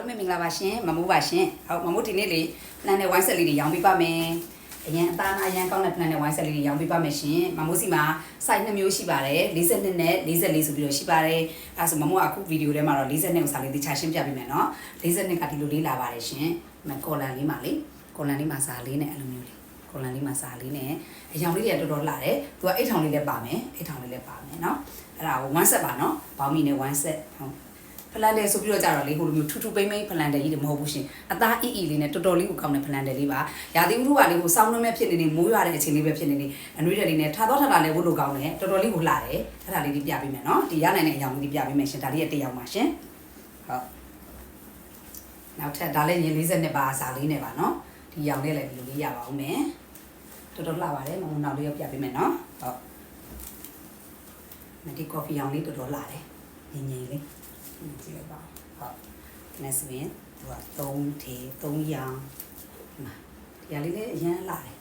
လုံးပဲမင်္ဂလာပါရှင်မမိုးပါရှင်ဟုတ်မမိုးဒီနေ့လေး plan နဲ့ wine set လေးတွေရောင်းပေးပါမယ်အရင်အသားနာအရင်ကောင်းတဲ့ plan နဲ့ wine set လေးတွေရောင်းပေးပါမယ်ရှင်မမိုးစီမှာ size နှစ်မျိုးရှိပါတယ်42နဲ့44ဆိုပြီးတော့ရှိပါတယ်အဲဆိုမမိုးကအခုဗီဒီယိုထဲမှာတော့42ကိုစာလေးတခြားရှင်းပြပေးမယ်နော်42ကဒီလိုလေးလာပါတယ်ရှင်မကော်လန်လေးမှာလေကော်လန်လေးမှာစာလေးနဲ့အဲ့လိုမျိုးလေးကော်လန်လေးမှာစာလေးနဲ့အရောင်လေးတွေတော်တော်လှတယ်သူကအိတ်ထောင်လေးလည်းပါမယ်အိတ်ထောင်လေးလည်းပါမယ်နော်အဲ့ဒါကို one set ပါနော်ဘောင်းမီနဲ့ one set ဟုတ် ဖလန်တယ်ဆိုပြီးတော့ကြတော့လေဟိုလိုမျိုးထူးထူးပိမ့်ပိမ့်ဖလန်တယ်ကြီးတွေမဟုတ်ဘူးရှင်အသားအီအီလေးနဲ့တော်တော်လေးကိုကောင်းတဲ့ဖလန်တယ်လေးပါရာသီဥတုကလေးကိုစောင်းနှမဲဖြစ်နေနေမိုးရွာတဲ့အချိန်လေးပဲဖြစ်နေနေအနွေးတယ်လေးနဲ့ထားတော့ထားတာလည်းဝတ်လို့ကောင်းတယ်တော်တော်လေးကိုလှတယ်အဲ့ဒါလေးဒီပြပေးမယ်နော်ဒီရနိုင်တဲ့အကြောင်းလေးပြပေးမယ်ရှင်ဒါလေးရဲ့တစ်ယောက်ပါရှင်ဟုတ်နောက်ထပ်ဒါလည်းည40နှစ်ပါအစားလေးနဲ့ပါနော်ဒီရောင်လေးလည်းဒီလိုလေးရပါဦးမယ်တော်တော်လှပါတယ်မမနောက်လေးရောက်ပြပေးမယ်နော်ဟုတ်မဒီကော်ဖီရောင်လေးတော်တော်လှတယ်ငြိမ်ငြိမ်လေး ကြည့်လိုက်ပါဟုတ်နေစရင်သူက3ထေ3ရောင်ဒီမှာဒီဟာလေးလည်းအရန်လာတယ်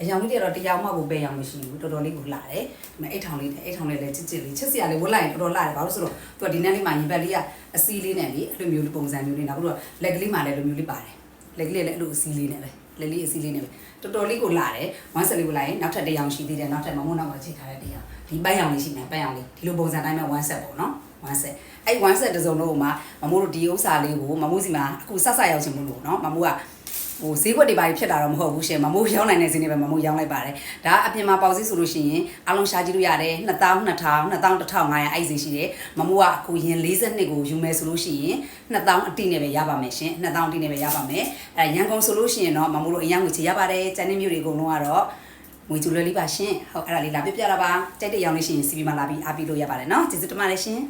အရောင်လေးတွေကတော့တရားမှကိုပဲရောင်မရှိဘူးတော်တော်လေးကိုလာတယ်ဒီမှာအိတ်ထောင်လေးအိတ်ထောင်လေးလည်းချစ်ချစ်လေးချစ်စရာလေးဝတ်လိုက်ရင်တော်တော်လာတယ်ဘာလို့ဆိုတော့သူကဒီနေ့လေးမှာရင်ဘက်လေးကအစီးလေးနဲ့လေအဲ့လိုမျိုးလေးပုံစံမျိုးလေးနောက်ပြီးတော့လက်ကလေးမှာလည်းလိုမျိုးလေးပါတယ်လက်ကလေးလည်းအဲ့လိုအစီးလေးနဲ့ပဲလက်လေးအစီးလေးနဲ့ပဲတော်တော်လေးကိုလာတယ်ဝမ်းဆက်လေးကိုလာရင်နောက်ထပ်တစ်ရောင်ရှိသေးတယ်နောက်ထပ်မမုန်းနောက်မှာချိန်ထားတဲ့တစ်ရောင်ဒီပန်းရောင်လေးရှိနေပန်းရောင်လေးဒီလိုပုံစံတိုင်းပဲဝမ်းဆက်ပေါ့နော် ဝမ်းဆက်အဲ့ဝမ်းဆက်တစ်စုံလုံးကိုမှမမိုးတို့ဒီဥစ္စာလေးကိုမမိုးစီမှာအခုဆက်ဆက်ရောက်ချင်မို့လို့နော်မမိုးကဟိုဈေးကွက်တွေပါဖြစ်တာတော့မဟုတ်ဘူးရှင်မမိုးရောင်းနိုင်တဲ့ဈေးနဲ့ပဲမမိုးရောင်းလိုက်ပါတယ်ဒါအပြင်မှာပေါက်ဈေးဆိုလို့ရှိရင်အလုံးရှားကြည့်လို့ရတယ်2000 2000 2500အဲ့ဈေးရှိတယ်မမိုးကအခုရင်42ကိုယူမယ်ဆိုလို့ရှိရင်2000အတိနဲ့ပဲရပါမယ်ရှင်2000အတိနဲ့ပဲရပါမယ်အဲရန်ကုန်ဆိုလို့ရှိရင်တော့မမိုးတို့အရင်ငွေချေရပါတယ်ကျန်တဲ့မြို့တွေအကုန်လုံးကတော့ငွေကျူလွယ်လေးပါရှင်ဟုတ်အဲ့ဒါလေးလာပြပြတာပါတိုက်တဲ့ရောင်းလို့ရှိရင်စီဗီမှာလာပြီးအားပေးလို့ရပါတယ်နော်ကျေးဇူးတင်ပါတယ်ရှင်